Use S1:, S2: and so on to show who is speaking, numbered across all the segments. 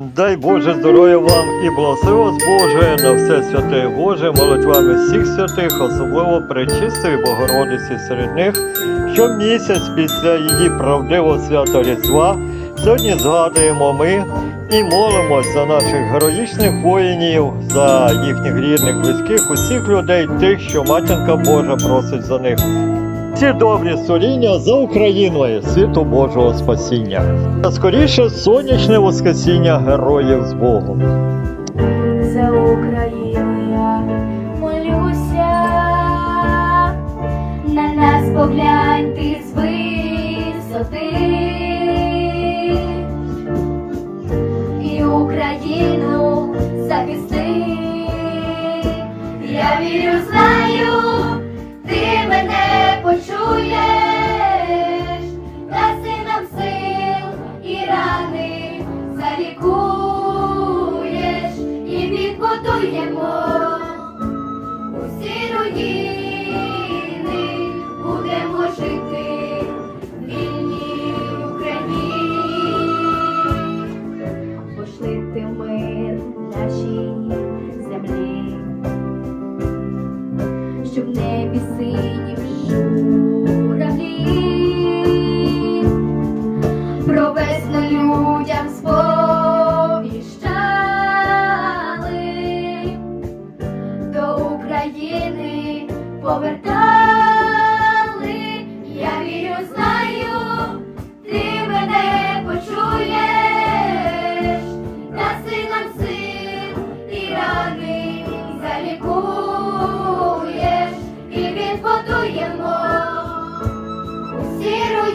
S1: Дай Боже здоров'я вам і благослови вас Боже на все святе Боже, молитвами всіх святих, особливо Пречистої Богородиці серед них, що місяць після її правдивого свята Різдва сьогодні згадуємо ми і молимось за наших героїчних воїнів, за їхніх рідних, близьких, усіх людей, тих, що матінка Божа просить за них. Ці добрі створіння за Україною, світу Божого спасіння. Та скоріше сонячне воскресіння героїв з Богом.
S2: За Україну я молюся, на нас поглянь ти з висоти, Hallelujah.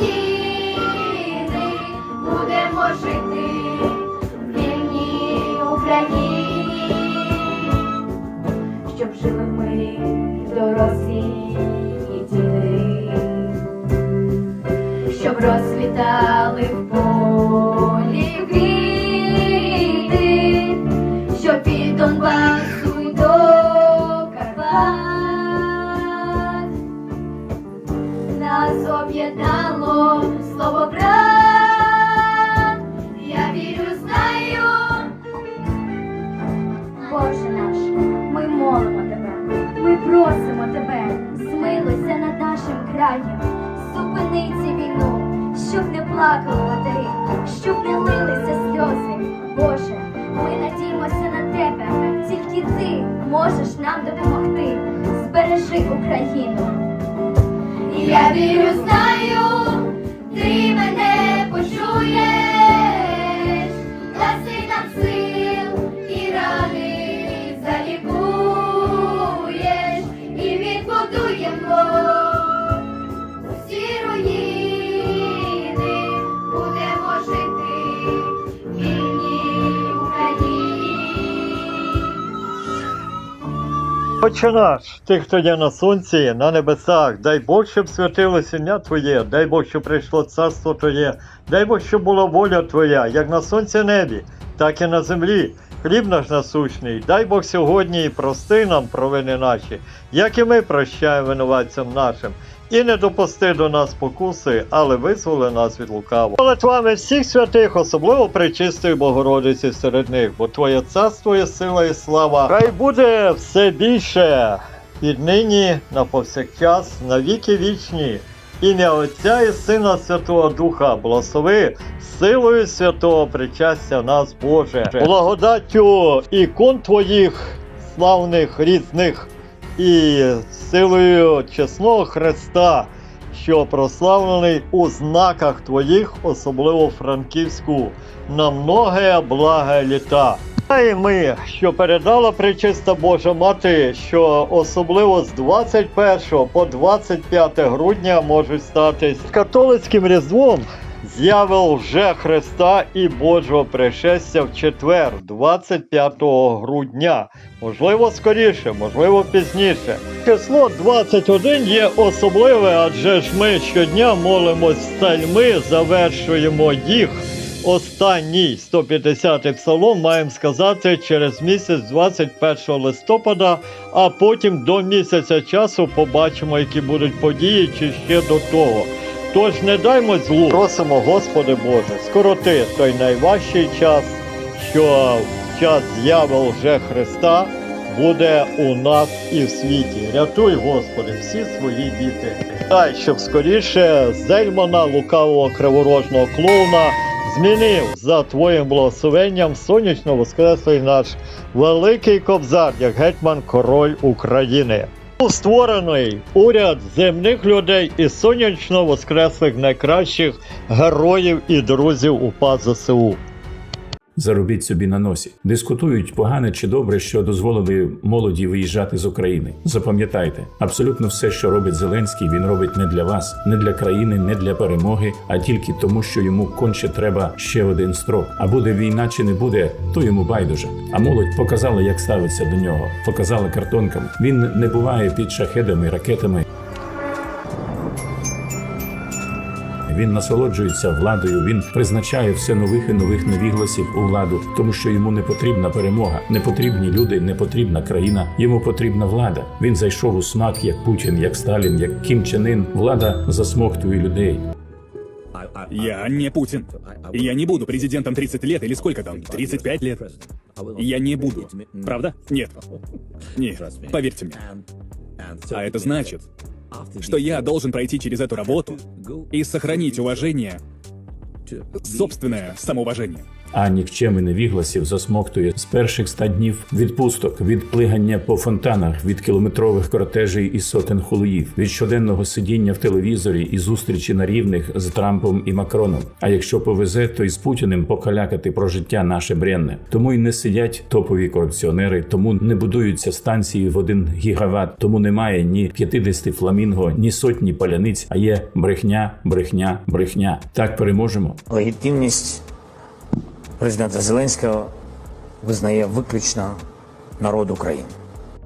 S2: Усі руїни, будемо жити в вільній Україні, щоб жили ми дорослі і діти, щоб розквітали нас об'єднало слово брат. Я вірю, знаю. Боже наш, ми молимо тебе, ми просимо тебе, змилуйся над нашим краєм, зупини цю війну, щоб не плакали матері, щоб не лилися сльози. Боже, ми надіємося на тебе, тільки ти можеш нам допомогти. Збережи Україну. Я вірю, знаю,
S1: Отче наш, ти, хто є на сонці, на небесах, дай Бог, щоб святилося ім'я Твоє, дай Бог, щоб прийшло царство Твоє, дай Бог, щоб була воля Твоя, як на сонці небі, так і на землі. Хліб наш насущний, дай Бог сьогодні і прости нам провини наші, як і ми прощаємо винуватцям нашим. І не допусти до нас покуси, але визволи нас від лукавого. Молитвами всіх святих, особливо пречистої Богородиці серед них, бо Твоє царство є сила і слава. Хай буде все більше віднині на повсякчас, на віки вічні. Ім'я Отця і Сина Святого Духа, благослови силою святого причастя нас, Боже, благодаттю ікон Твоїх славних різних і силою чесного Христа, що прославлений у знаках Твоїх, особливо Франківську, на многе благе літа. А і ми, що передала пречиста Божа Мати, що особливо з 21 по 25 грудня можуть статись католицьким різдвом. З'яви вже Христа і Божого пришестя в четвер, 25 грудня. Можливо, скоріше, можливо, пізніше. Число 21 є особливе, адже ж ми щодня молимось псальми, завершуємо їх. Останній 150-й псалом маємо сказати через місяць 21 листопада, а потім до місяця часу побачимо, які будуть події чи ще до того. Тож не даймо злу. Просимо, Господи Боже, скороти той найважчий час що час зяви лже Христа буде у нас і в світі. Рятуй, Господи, всі свої діти. Дай, щоб скоріше Зельмана, лукавого криворожного клоуна, змінив за Твоїм благословенням сонячно воскреслий наш великий кобзар, як гетьман король України. Був створений уряд земних людей і сонячно воскреслих найкращих героїв і друзів УПА ЗСУ.
S3: Заробіть собі на носі. Дискутують погане чи добре, що дозволили молоді виїжджати з України. Запам'ятайте, абсолютно все, що робить Зеленський, він робить не для вас, не для країни, не для перемоги, а тільки тому, що йому конче треба ще один строк. А буде війна чи не буде, то йому байдуже. А молодь показала, як ставиться до нього, показала картонками. Він не буває під шахедами, ракетами. Він насолоджується владою. Він призначає все нових і нових невігласів у владу, тому що йому не потрібна перемога, не потрібні люди, не потрібна країна. Йому потрібна влада. Він зайшов у смак, як Путін, як Сталін, як Кім Чен Ін. Влада засмоктує людей.
S4: Я не Путин. Я не буду президентом 30 лет или сколько там, 35 лет. Я не буду. Правда? Нет. Нет, поверьте мне. А это значит, что я должен пройти через эту работу и сохранить уважение, собственное самоуважение.
S3: А нікчеми невігласів засмоктує з перших ста днів відпусток, від плигання по фонтанах, від кілометрових кортежей і сотень хулуїв, від щоденного сидіння в телевізорі і зустрічі на рівних з Трампом і Макроном. А якщо повезе, то й з Путіним покалякати про життя наше бренне. Тому й не сидять топові корупціонери, тому не будуються станції в один гігават, тому немає ні 50 фламінго, ні сотні паляниць, а є брехня, брехня, брехня. Так переможемо.
S5: Легітимність президента Зеленського визнає виключно народ України.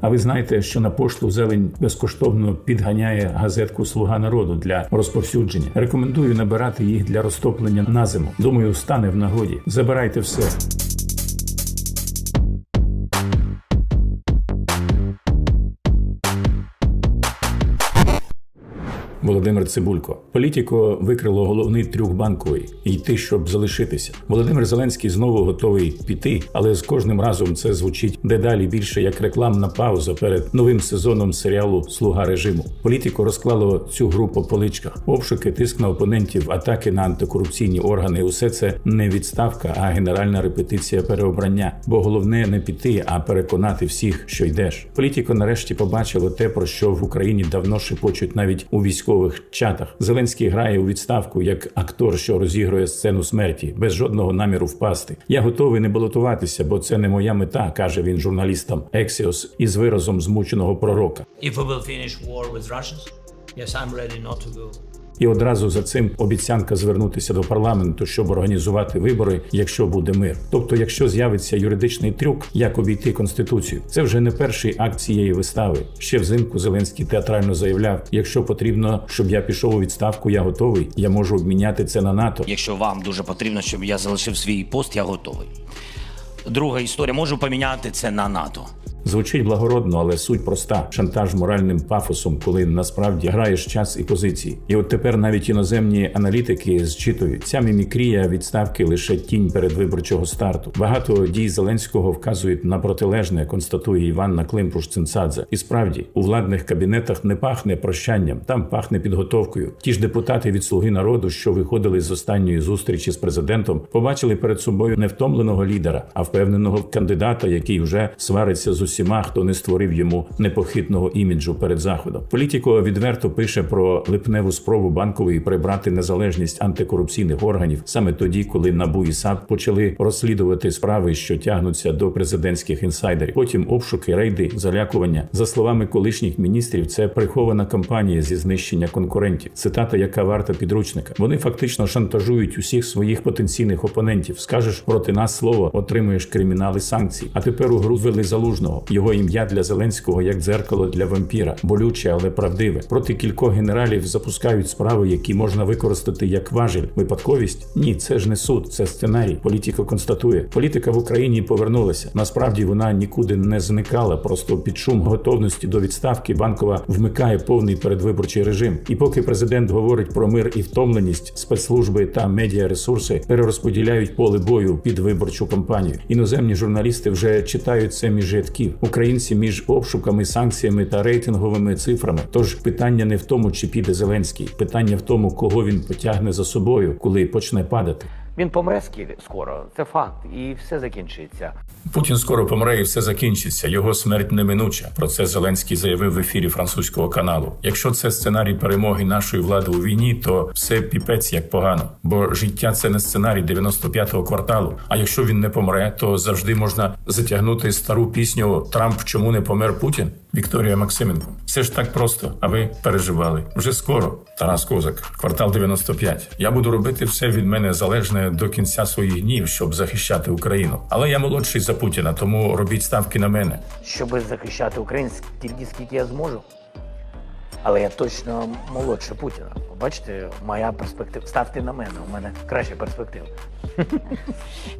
S3: А ви знаєте, що на пошту зелень безкоштовно підганяє газетку Слуга народу для розповсюдження. Рекомендую набирати їх для розтоплення на зиму. Думаю, стане в нагоді. Забирайте все. Володимир Цибулько. Політіко викрило головний трюк банковий йти, щоб залишитися. Володимир Зеленський знову готовий піти, але з кожним разом це звучить дедалі більше як рекламна пауза перед новим сезоном серіалу Слуга режиму. Політіко розклало цю гру по поличках. Обшуки, тиск на опонентів, атаки на антикорупційні органи. Усе це не відставка, а генеральна репетиція переобрання. Бо головне не піти, а переконати всіх, що йдеш. Політіко нарешті побачило те, про що в Україні давно шепочуть навіть у військових чатах. Зеленський грає у відставку як актор, що розігрує сцену смерті, без жодного наміру впасти. Я готовий не балотуватися, бо це не моя мета, каже він журналістам Ексіос із виразом змученого пророка.
S6: If we will finish war with Russians, yes, I'm ready not to go.
S3: І одразу за цим обіцянка звернутися до парламенту, щоб організувати вибори, якщо буде мир. Тобто, якщо з'явиться юридичний трюк, як обійти конституцію, це вже не перший акт цієї вистави. Ще взимку Зеленський театрально заявляв: якщо потрібно, щоб я пішов у відставку, я готовий. Я можу обміняти це на НАТО.
S7: Якщо вам дуже потрібно, щоб я залишив свій пост, я готовий. Друга історія, можу поміняти це на НАТО.
S3: Звучить благородно, але суть проста: шантаж моральним пафосом, коли насправді граєш час і позиції. І от тепер навіть іноземні аналітики зчитують, ця мімікрія відставки лише тінь передвиборчого старту. Багато дій Зеленського вказують на протилежне, констатує Іванна Климпуш Цинцадзе. І справді у владних кабінетах не пахне прощанням, там пахне підготовкою. Ті ж депутати від слуги народу, що виходили з останньої зустрічі з президентом, побачили перед собою не втомленого лідера, а впевненого кандидата, який вже свариться з усіма, хто не створив йому непохитного іміджу перед заходом. Політіко відверто пише про липневу спробу банкової прибрати незалежність антикорупційних органів саме тоді, коли НАБУ і САП почали розслідувати справи, що тягнуться до президентських інсайдерів. Потім обшуки, рейди, залякування. За словами колишніх міністрів, це прихована кампанія зі знищення конкурентів. Цитата, яка варта підручника. Вони фактично шантажують усіх своїх потенційних опонентів. Скажеш проти нас слово, отримуєш кримінали санкцій. А тепер у гру ввели залужного. Його ім'я для Зеленського як дзеркало для вампіра, болюче, але правдиве. Проти кількох генералів запускають справи, які можна використати як важіль. Випадковість? Ні, це ж не суд, це сценарій. Політика констатує. Політика в Україні повернулася. Насправді вона нікуди не зникала. Просто під шум готовності до відставки банкова вмикає повний передвиборчий режим. І поки президент говорить про мир і втомленість, спецслужби та медіаресурси перерозподіляють поле бою під виборчу кампанію. Іноземні журналісти вже читають це між рядків. Українці між обшуками, санкціями та рейтинговими цифрами. Тож питання не в тому, чи піде Зеленський, питання в тому, кого він потягне за собою, коли почне падати.
S8: Він помре скоро. Це факт, і все закінчиться.
S3: Путін скоро помре і все закінчиться. Його смерть неминуча. Про це Зеленський заявив в ефірі французького каналу. Якщо це сценарій перемоги нашої влади у війні, то все піпець як погано. Бо життя це не сценарій 95-го кварталу. А якщо він не помре, то завжди можна затягнути стару пісню Трамп чому не помер Путін. Вікторія Максименко. Все ж так просто, а ви переживали. Вже скоро. Тарас Козак, квартал 95. Я буду робити все від мене залежне до кінця своїх днів, щоб захищати Україну. Але я молодший за Путіна, тому робіть ставки на мене.
S8: Щоб захищати Україну скільки скільки я зможу. Але я точно молодше Путіна. Бачите, моя перспектива. Ставте на мене, у мене краща перспектива.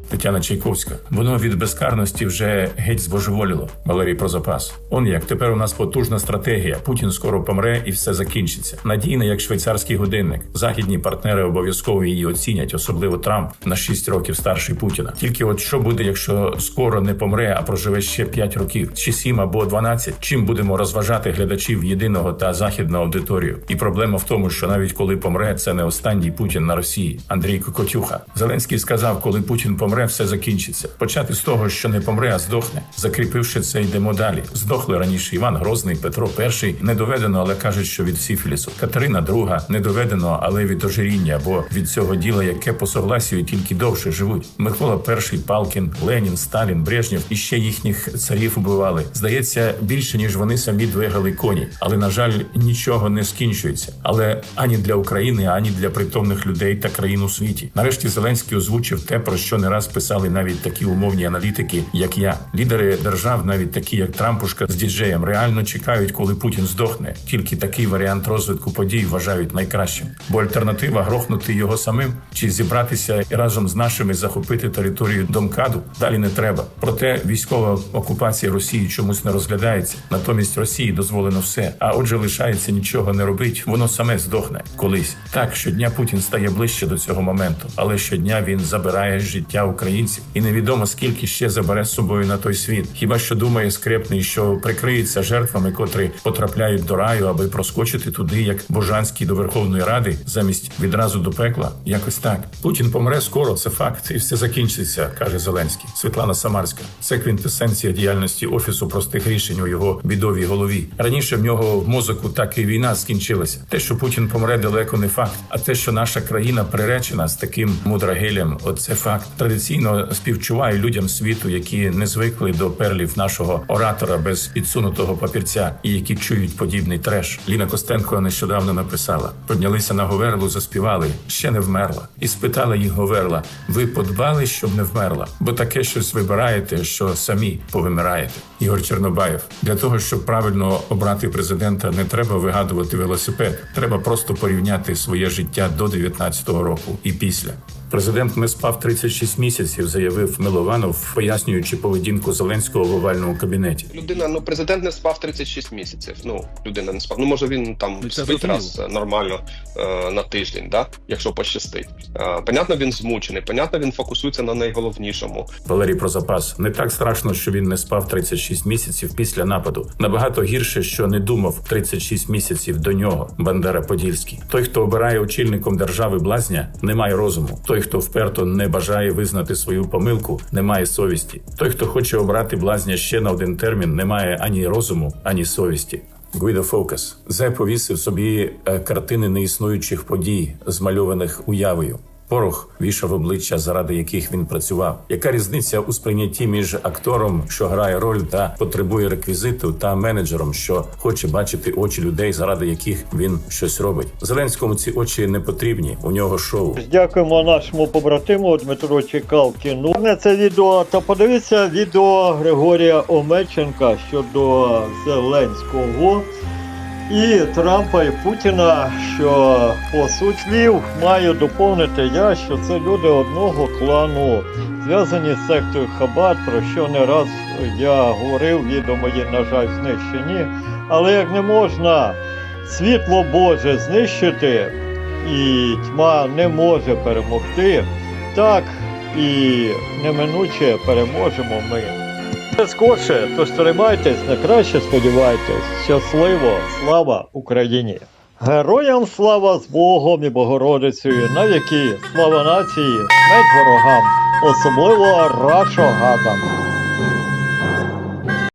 S3: Тетяна Чайковська. Воно від безкарності вже геть збожеволіло. Валерій про запас. Он як тепер у нас потужна стратегія. Путін скоро помре і все закінчиться. Надійна, як швейцарський годинник. Західні партнери обов'язково її оцінять, особливо Трамп на 6 років старший Путіна. Тільки от що буде, якщо скоро не помре, а проживе ще 5 років, чи 7 або 12? Чим будемо розважати глядачів єдиного та західну аудиторію? І проблема в тому, що навіть коли помре, це не останній Путін на Росії. Андрій Кокотюха. Зеленський сказав, коли Путін помре, все закінчиться. Почати з того, що не помре, а здохне. Закріпивши це, йдемо далі. Здохли раніше Іван Грозний, Петро І. Не доведено, але кажуть, що від сифілісу. Катерина II. не доведено, але від ожиріння або від цього діла, яке по согласію тільки довше живуть. Микола І, Палкін, Ленін, Сталін, Брежнєв і ще їхніх царів убивали. Здається, більше ніж вони самі двигали коні. Але на жаль, нічого не скінчується. Але ані для України, ані для притомних людей та країн у світі. Нарешті Зеленський озвучив те, про що не раз писали навіть такі умовні аналітики, як я. Лідери держав, навіть такі як Трампушка з діджеєм, реально чекають, коли Путін здохне. Тільки такий варіант розвитку подій вважають найкращим. Бо альтернатива грохнути його самим чи зібратися і разом з нашими захопити територію Домкаду далі не треба. Проте військова окупація Росії чомусь не розглядається. Натомість Росії дозволено все. А отже, лишається нічого не робить, воно саме здохне колись. Так щодня Путін стає ближче до цього моменту, але щодня він забирає життя українців, і невідомо скільки ще забере з собою на той світ. Хіба що думає скрепний, що прикриється жертвами, котрі потрапляють до раю, аби проскочити туди, як Божанський до Верховної Ради, замість відразу до пекла. Якось так. Путін помре скоро, це факт, і все закінчиться, каже Зеленський. Світлана Самарська. Це квінтесенція діяльності офісу простих рішень у його бідовій голові. Раніше в нього в мозоку так і війна скінчилася. Те, що Путін помре, далеко не факт. А те, що наша країна приречена з таким мудрагелем, оце факт. Традиційно співчуваю людям світу, які не звикли до перлів нашого оратора без підсунутого папірця і які чують подібний треш. Ліна Костенко нещодавно написала: піднялися на говерлу, заспівали, ще не вмерла, і спитала їх Говерла: ви подбали, щоб не вмерла? Бо таке щось вибираєте, що самі повимираєте. Ігор Чорнобаєв для того, щоб правильно обрати президента, не треба вигадувати велосипед. Треба просто порівняти своє життя до 19-го року і після. Президент не спав 36 місяців, заявив Милованов, пояснюючи поведінку Зеленського в овальному кабінеті.
S9: Людина, ну президент не спав 36 місяців. Ну, людина не спав. Ну може він там
S4: Ну,
S9: спить раз е, нормально е, на тиждень, да? якщо пощастить. Е, понятно, він змучений, понятно, він фокусується на найголовнішому.
S3: Валерій про запас не так страшно, що він не спав 36 місяців після нападу. Набагато гірше, що не думав 36 місяців до нього. Бандера Подільський. Той, хто обирає очільником держави блазня, не має розуму. Той, хто вперто не бажає визнати свою помилку, не має совісті. Той, хто хоче обрати блазня ще на один термін, не має ані розуму, ані совісті. Гвідо Фокас Зе повісив собі е, картини неіснуючих подій, змальованих уявою. Порох вішав обличчя, заради яких він працював. Яка різниця у сприйнятті між актором, що грає роль та потребує реквізиту, та менеджером, що хоче бачити очі людей, заради яких він щось робить? Зеленському ці очі не потрібні. У нього шоу.
S1: Дякуємо нашому побратиму Дмитру Чекалкіну. Не це відео, та подивіться відео Григорія Омельченка щодо Зеленського і Трампа і Путіна, що по суті слів маю доповнити я, що це люди одного клану, зв'язані з сектою Хабар, про що не раз я говорив, відео мої, на жаль, знищені. Але як не можна світло Боже знищити, і тьма не може перемогти, так і неминуче переможемо ми. Скорше, тож тримайтесь, на краще сподівайтесь. Щасливо, слава Україні! Героям слава з Богом і Богородицею, навіки, слава нації, смерть ворогам, особливо рашогадам.